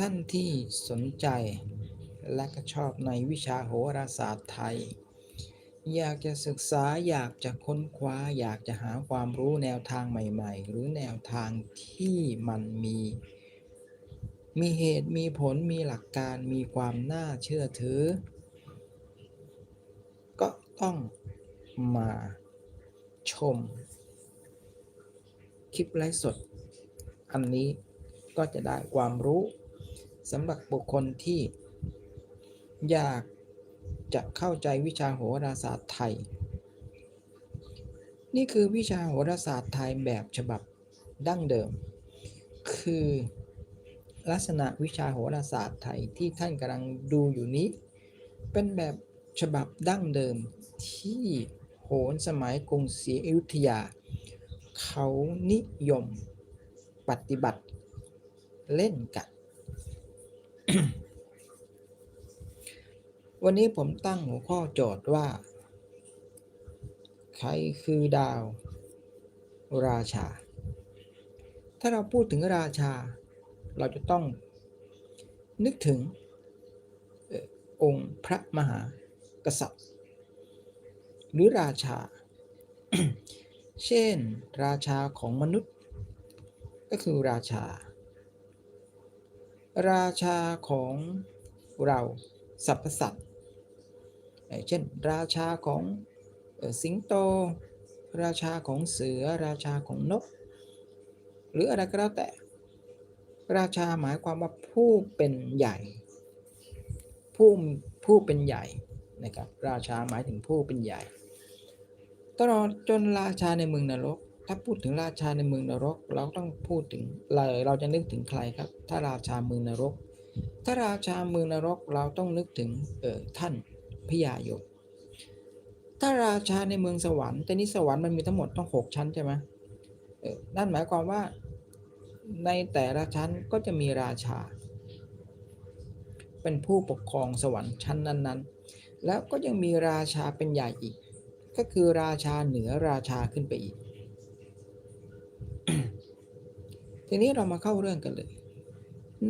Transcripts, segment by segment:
ท่านที่สนใจและก็ชอบในวิชาโหราศาสตร์ไทย อยากจะศึกษาอยากจะค้นคว้า อยากจะหาความรู้แนวทางใหม่ ๆ หรือแนวทางที่มันมี มีเหตุมีผลมีหลักการมีความน่าเชื่อถือ ก็ต้องมาชม คลิปไลฟ์สด อันนี้ก็จะได้ความรู้ สำหรับบุคคลที่อยากจะเข้าใจวิชาโหราศาสตร์ไทย นี่คือวิชาโหราศาสตร์ไทยแบบฉบับดั้งเดิม คือลักษณะวิชาโหราศาสตร์ไทยที่ท่านกำลังดูอยู่นี้ เป็นแบบฉบับดั้งเดิมที่โหรสมัยกรุงศรีอยุธยา เขานิยมปฏิบัติเล่นกัน วันนี้ผมตั้งหัวข้อโจทย์ว่า ใครคือดาว ราชา ถ้าเราพูดถึงราชา เราจะต้องนึกถึงเอ่อองค์พระมหากษัตริย์ หรือราชา เช่น ราชาของมนุษย์ ก็คือราชา ราชาของเราสรรพสัตว์เช่น ราชาของสิงโต ราชาของเสือ ราชาของนก หรืออะไรก็แล้วแต่ ราชาหมายความว่าผู้เป็นใหญ่ ผู้ผู้เป็นใหญ่นะครับราชาหมายถึงผู้เป็นใหญ่ ตลอดจนราชาในเมืองนรก ถ้าพูดถึงราชาในเมืองนรก เราต้องพูดถึงเราเราจะนึกถึงใครครับ ถ้าราชาเมืองนรก ถ้าราชาเมืองนรกเราต้องนึกถึงเออท่านพญายมถ้าราชาในเมืองสวรรค์แต่นี้สวรรค์มันมีทั้งหมดต้องหกชั้นใช่ไหมเออนั่นหมายความว่าในแต่ละชั้นก็จะมีราชา เป็นผู้ปกครองสวรรค์ชั้นนั้น ๆ แล้วก็ยังมีราชาเป็นใหญ่อีก ก็คือราชาเหนือราชาขึ้นไปอีก ทีนี้เรามาเข้าเรื่องกันเลย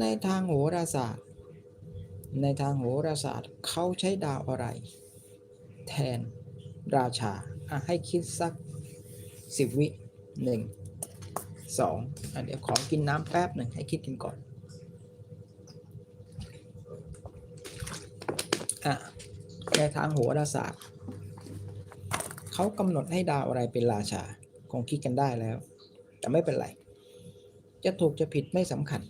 ในทางโหราศาสตร์ ในทางโหราศาสตร์เขาใช้ดาวอะไร แทนราชาให้คิดสักสิบวิหนึ่งสองอเดี๋ยวขอกินน้ำแป๊บหนึ่งให้คิดกันก่อนอะในทางโหราศาสตร์เขากำหนดให้ดาวอะไรเป็นราชา คงคิดกันได้แล้ว แต่ไม่เป็นไร จะถูกจะผิดไม่สำคัญ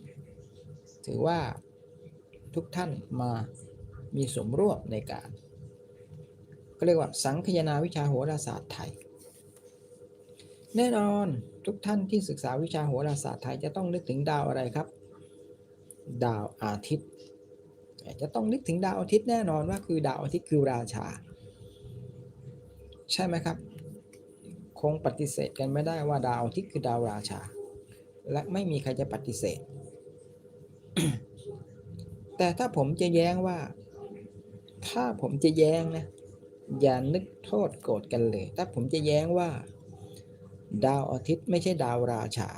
ถือว่าทุกท่านมามีสมร่วมในการก็เรียกว่าสังคายนาวิชาโหราศาสตร์ไทย แน่นอนทุกท่านที่ศึกษาวิชาโหราศาสตร์ไทยจะต้องนึกถึงดาวอะไรครับ ดาวอาทิตย์ จะต้องนึกถึงดาวอาทิตย์แน่นอนว่าคือดาวอาทิตย์คือราชา ใช่ไหมครับ คงปฏิเสธกันไม่ได้ว่าดาวอาทิตย์คือดาวราชา และไม่มีใครจะปฏิเสธ แต่ถ้าผมจะแย้งว่า ถ้าผมจะแย้งนะ อย่านึกโทษโกรธกันเลย ถ้าผมจะแย้งว่า ดาวอาทิตย์ไม่ใช่ดาวราชา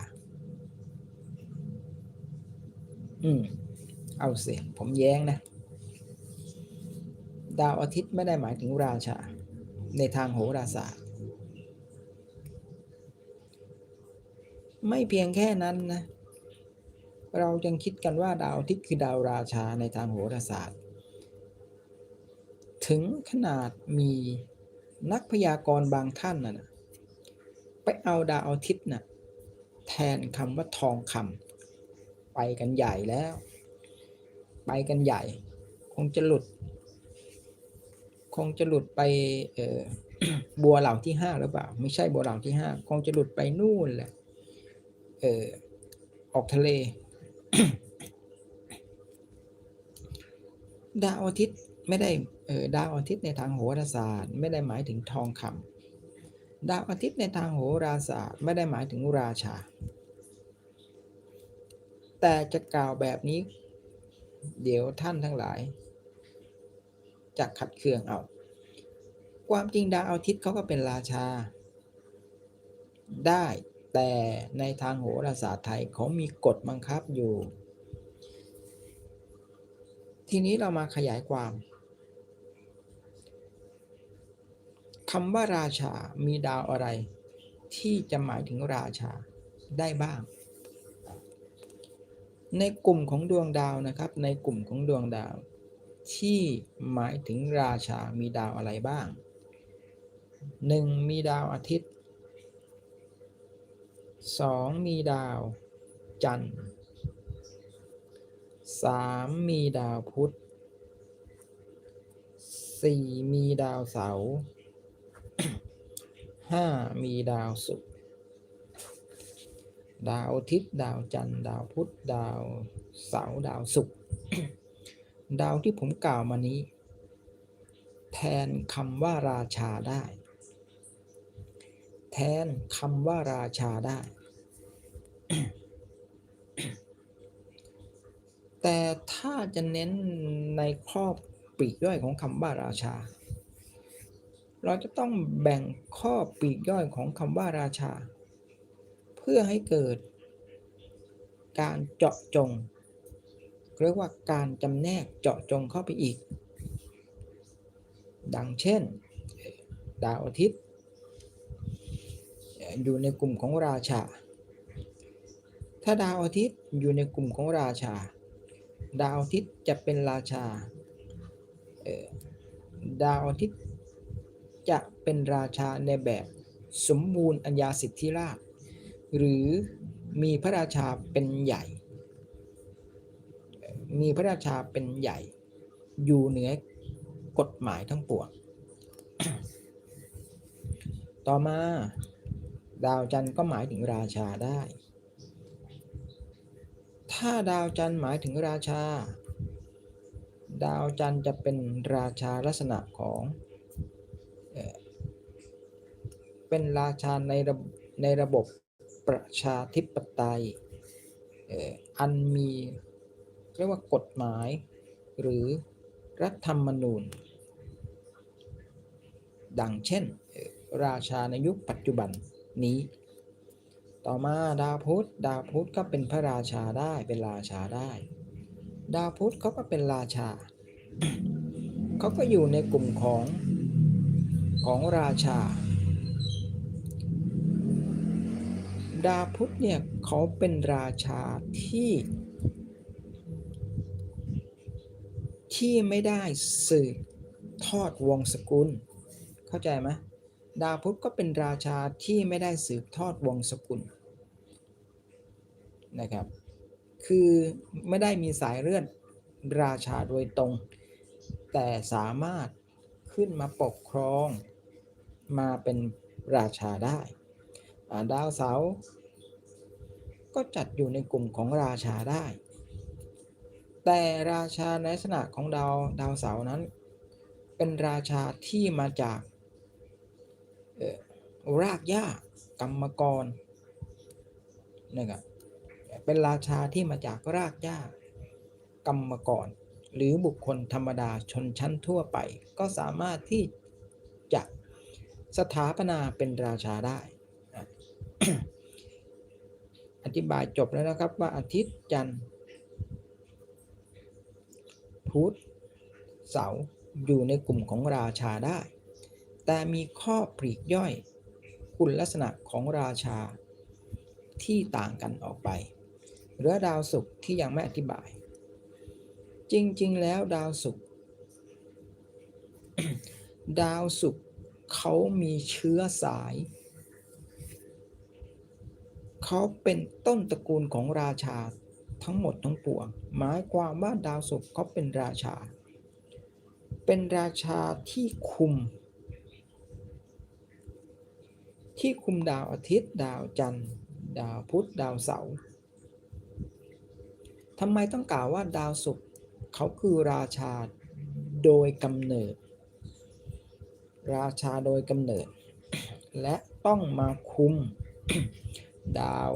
อืม เอาสิ ผมแย้งนะ ดาวอาทิตย์ไม่ได้หมายถึงราชา ในทางโหราศาสตร์ ไม่เพียงแค่นั้นนะ เรายังคิดกันว่าดาวอาทิตย์คือดาวราชาในทางโหราศาสตร์ ถึงขนาดมีนักพยากรณ์บางท่านนะนะไปเอาดาวอาทิตย์นะ่ะแทนคำว่าทองคำไปกันใหญ่แล้ว ไปกันใหญ่ คงจะหลุด คงจะหลุดไปเออบัวเหล่าที่ห้าหรือเปล่า ไม่ใช่บัวเหล่าที่ห้าคงจะหลุดไปนู่นแหละ เออออกทะเล ดาวอาทิตย์ไม่ได้เออดาวอาทิตย์ในทางโหราศาสตร์ ไม่ได้หมายถึงทองคำดาวอาทิตย์ในทางโหราศาสตร์ ไม่ได้หมายถึงราชา แต่จะกล่าวแบบนี้ เดี๋ยวท่านทั้งหลายจะขัดเคืองเอาความจริงดาวอาทิตย์เขาก็เป็นราชา ได้ แต่ในทางโหราศาสตร์ไทยเขามีกฎบังคับอยู่ ทีนี้เรามาขยายความคำว่าราชา มีดาวอะไร ที่จะหมายถึงราชาได้บ้าง ในกลุ่มของดวงดาวนะครับ ในกลุ่มของดวงดาว ที่หมายถึงราชา มีดาวอะไรบ้าง 1. มีดาวอาทิตย์ 2. มีดาว จันทร์ 3. มีดาวพุธ 4. มีดาวเสาร์ 5. มีดาวศุกร์ดาวอาทิตย์ดาวจันทร์ดาวพุธดาวเสาร์ดาวศุกร์ดาวที่ผมกล่าวมานี้ แทนคำว่าราชาได้ แทนคำว่าราชาได้ แต่ถ้าจะเน้นในครอบปลีกย่อยของคำว่าราชา เราจะต้องแบ่งข้อปลีกย่อยของคำว่าราชา เพื่อให้เกิดการเจาะจง เรียกว่าการจำแนกเจาะจงเข้าไปอีก ดังเช่น ดาวอาทิตย์ อยู่ในกลุ่มของราชา ถ้าดาวอาทิตย์อยู่ในกลุ่มของราชา ดาวอาทิตย์จะเป็นราชา ดาวอาทิตย์จะเป็นราชาในแบบสมบูรณ์อัญญาสิทธิราช หรือมีพระราชาเป็นใหญ่ มีพระราชาเป็นใหญ่ อยู่เหนือกฎหมายทั้งปวง ต่อมา ดาวจันทร์ก็หมายถึงราชาได้ ถ้าดาวจันทร์หมายถึงราชา ดาวจันทร์จะเป็นราชาลักษณะของเป็นราชาในระบในระบบประชาธิปไตยเอ่ออันมีเรียกว่ากฎหมาย หรือรัฐธรรมนูญ ดังเช่น ราชาในยุคปัจจุบัน นี้ ต่อมาดาวพุธดาวพุธก็เป็นพระราชาได้เป็นราชาได้ ดาวพุธเขาก็เป็นราชาเขาก็อยู่ในกลุ่มของของราชา ดาพุธเนี่ยเขาเป็นราชาที่ ที่ไม่ได้สืบทอดวงศ์สกุล เข้าใจไหม ดาวพุธก็เป็นราชาที่ไม่ได้สืบทอดวงศ์สกุลนะครับ คือไม่ได้มีสายเลือดราชาโดยตรง แต่สามารถขึ้นมาปกครองมาเป็นราชาได้ดาวเสาร์ก็จัดอยู่ในกลุ่มของราชาได้ แต่ราชาในลักษณะของดาวดาวเสาร์นั้น เป็นราชาที่มาจาก รากหญ้ากรรมกรนะครับเป็นราชาที่มาจากรากหญ้ากรรมกร หรือบุคคลธรรมดาชนชั้นทั่วไป ก็สามารถที่จะสถาปนาเป็นราชาได้ อธิบายจบแล้วนะครับว่าอาทิตย์จันทร์พุธเสาร์อยู่ในกลุ่มของราชาได้ แต่มีข้อปลีกย่อย คุณลักษณะของราชาที่ต่างกันออกไปเหลือดาวศุกร์ที่ยังไม่อธิบาย จริงๆ แล้วดาวศุกร์ดาวศุกร์เขามีเชื้อสาย เขาเป็นต้นตระกูลของราชาทั้งหมดทั้งปวง หมายความว่าดาวศุกร์เขาเป็นราชา เป็นราชาที่คุม ที่คุมดาวอาทิตย์ ดาวจันทร์ ดาวพุธดาวเสาร์ทำไมต้องกล่าวว่าดาวศุกร์เขาคือราชาโดยกำเนิด ราชาโดยกำเนิด และต้องมาคุมดาว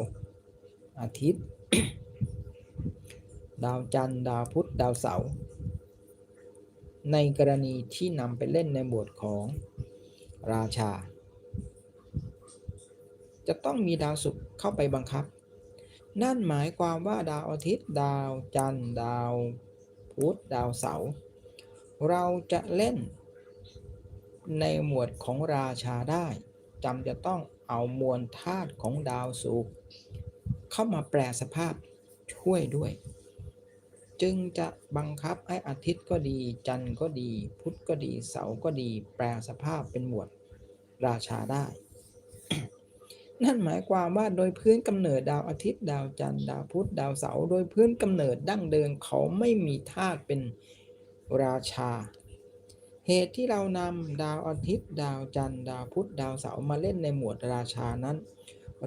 อาทิตย์ ดาวจันทร์ ดาวพุธดาวเสาร์ในกรณีที่นำไปเล่นในหมวดของราชา จะต้องมีดาวศุกร์เข้าไปบังคับ นั่นหมายความว่าดาวอาทิตย์ ดาวจันทร์ ดาวพุธดาวเสาร์เราจะเล่นในหมวดของราชาได้จำจะต้องเอามวลธาตุของดาวศุกร์เข้ามาแปลสภาพช่วยด้วย จึงจะบังคับให้อาทิตย์ก็ดี จันทร์ก็ดี พุธก็ดีเสาร์ก็ดี แปลสภาพเป็นหมวดราชาได้ นั่นหมายความว่าโดยพื้นกำเนิดดาวอาทิตย์ดาวจันทร์ดาวพุธดาวเสาร์โดยพื้นกำเนิดดั้งเดิมเขาไม่มีธาตุเป็นราชา เหตุที่เรานำดาวอาทิตย์ ดาวจันทร์ดาวพุธดาวเสาร์มาเล่นในหมวดราชานั้น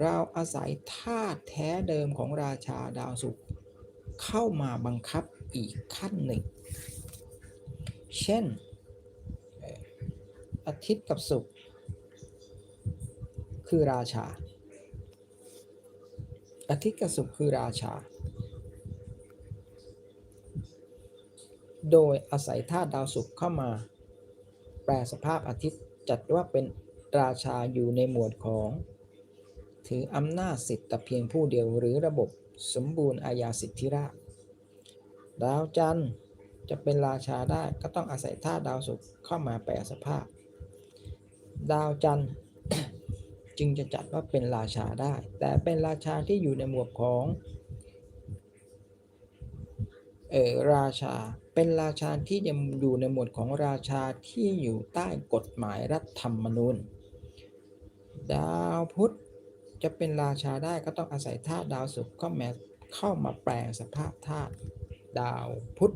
เราอาศัยธาตุแท้เดิมของราชาดาวศุกร์เข้ามาบังคับอีกขั้นหนึ่ง เช่นเอ่ออาทิตย์กับศุกร์ คือราชาอาทิตย์กับศุกคือราชา โดยอาศัยธาตุดาวศุกร์เข้ามา แปลสภาพอาทิตย์จัดว่าเป็นราชาอยู่ในหมวดของ ถืออำนาจสิทธิ์แต่เพียงผู้เดียวหรือระบบสมบูรณ์อาญาสิทธิราชดาวจันทร์จะเป็นราชาได้ก็ต้องอาศัยธาตุดาวศุกร์เข้ามาแปลสภาพ ดาวจันทร์ จึงจะจัดว่าเป็นราชาได้ แต่เป็นราชาที่อยู่ในหมวดของเออราชาเป็นราชาที่ยังอยู่ในหมวดของราชาที่อยู่ใต้กฎหมายรัฐธรรมนูญดาวพุธจะเป็นราชาได้ก็ต้องอาศัยธาตุดาวศุกร์เข้ามาเข้ามาแปลงสภาพธาตุดาวพุธ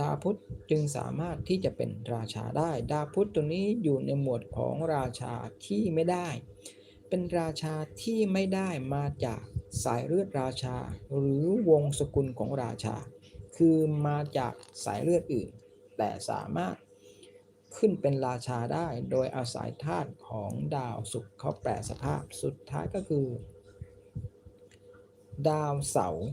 ดาวพุธจึงสามารถที่จะเป็นราชาได้ ดาวพุธตัวนี้อยู่ในหมวดของราชาที่ไม่ได้ เป็นราชาที่ไม่ได้มาจากสายเลือดราชา หรือวงสกุลของราชา คือมาจากสายเลือดอื่น แต่สามารถขึ้นเป็นราชาได้โดยอาศัยธาตุของดาวศุกร์เขาแปลสภาพสุดท้ายก็คือ ดาวเสาร์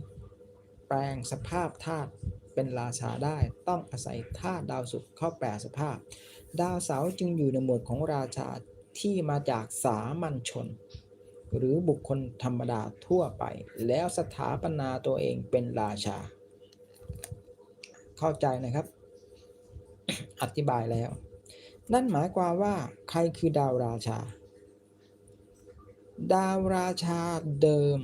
แปลงสภาพธาตุ เป็นราชาได้ต้องอาศัยธาตุดาวศุกร์เข้าแปลสภาพ ดาวเสาร์จึงอยู่ในหมวดของราชาที่มาจากสามัญชน หรือบุคคลธรรมดาทั่วไป แล้วสถาปนาตัวเองเป็นราชา เข้าใจนะครับ อธิบายแล้ว นั่นหมายความว่าใครคือดาวราชา ดาวราชาเดิม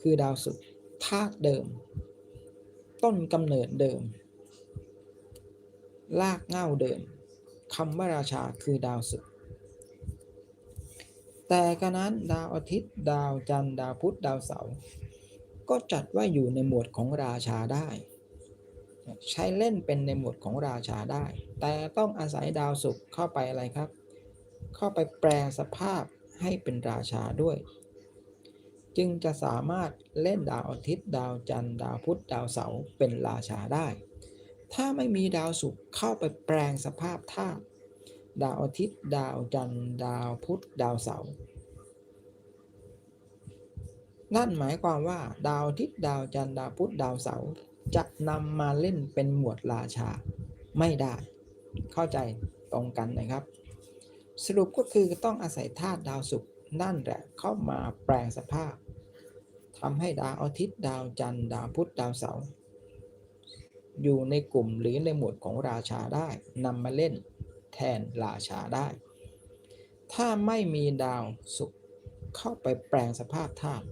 คือดาวศุกร์ธาตุเดิม ต้นกำเนิดเดิม ลากเง้าเดิมคำว่าราชาคือดาวศุกร์แต่กระนั้นดาวอาทิตย์ ดาวจันทร์ดาวพุธดาวเสาร์ก็จัดว่าอยู่ในหมวดของราชาได้ ใช้เล่นเป็นในหมวดของราชาได้ แต่ต้องอาศัยดาวศุกร์เข้าไปอะไรครับ เข้าไปแปลสภาพให้เป็นราชาด้วย จึงจะสามารถเล่นดาวอาทิตย์ ดาวจันทร์ดาวพุธดาวเสาร์เป็นราชาได้ ถ้าไม่มีดาวศุกร์เข้าไปแปลงสภาพธาตุดาวอาทิตย์ ดาวจันทร์ดาวพุธดาวเสาร์นั่นหมายความว่า ดาวอาทิตย์ ดาวจันทร์ดาวพุธดาวเสาร์จะนำมาเล่นเป็นหมวดราชาไม่ได้ เข้าใจตรงกันนะครับ สรุปก็คือต้องอาศัยธาตุดาวศุกร์นั่นแหละเข้ามาแปลงสภาพ ทำให้ดาวอาทิตย์ดาวจันทร์ดาวพุธดาวเสาร์อยู่ในกลุ่มหรือในหมวดของราชาได้นำมาเล่นแทนราชาได้ ถ้าไม่มีดาวศุกร์เข้าไปแปลงสภาพธาตุ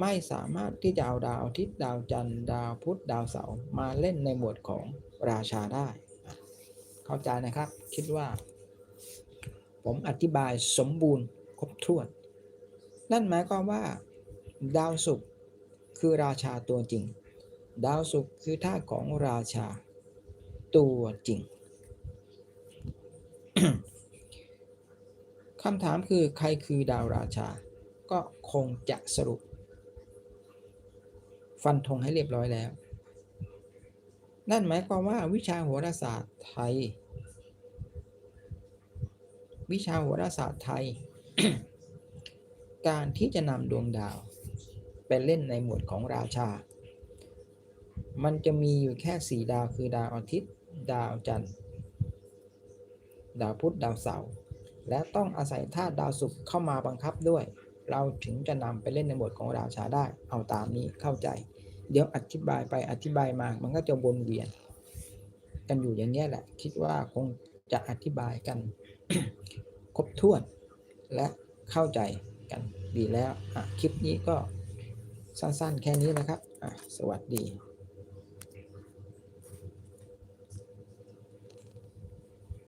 ไม่สามารถที่จะเอาดาวอาทิตย์ดาวจันทร์ดาวพุธดาวเสาร์มาเล่นในหมวดของราชาได้ เข้าใจนะครับ คิดว่า ผมอธิบายสมบูรณ์ครบถ้วน นั่นหมายความว่า ดาวศุกร์คือราชาตัวจริง ดาวศุกร์คือท่าของราชาตัวจริงคำถามคือใครคือดาวราชา ก็คงจะสรุป ฟันธงให้เรียบร้อยแล้ว นั่นหมายความว่าวิชาโหราศาสตร์ไทย วิชาโหราศาสตร์ไทย การที่จะนำดวงดาว ไปเล่นในหมวดของราชา มันจะมีอยู่แค่ 4 ดาวคือดาวอาทิตย์ ดาวจันทร์ ดาวพุธดาวเสาร์และต้องอาศัยธาตุดาวศุกร์เข้ามาบังคับด้วย เราถึงจะนำไปเล่นในหมวดของราชาได้ เอาตามนี้เข้าใจ เดี๋ยวอธิบายไปอธิบายมา มันก็จะวนเวียน กันอยู่อย่างนี้แหละ คิดว่าคงจะอธิบายกัน ครบถ้วนและเข้าใจกันดีแล้วคลิปนี้ก็ สั้นๆ แค่นี้นะครับ สวัสดี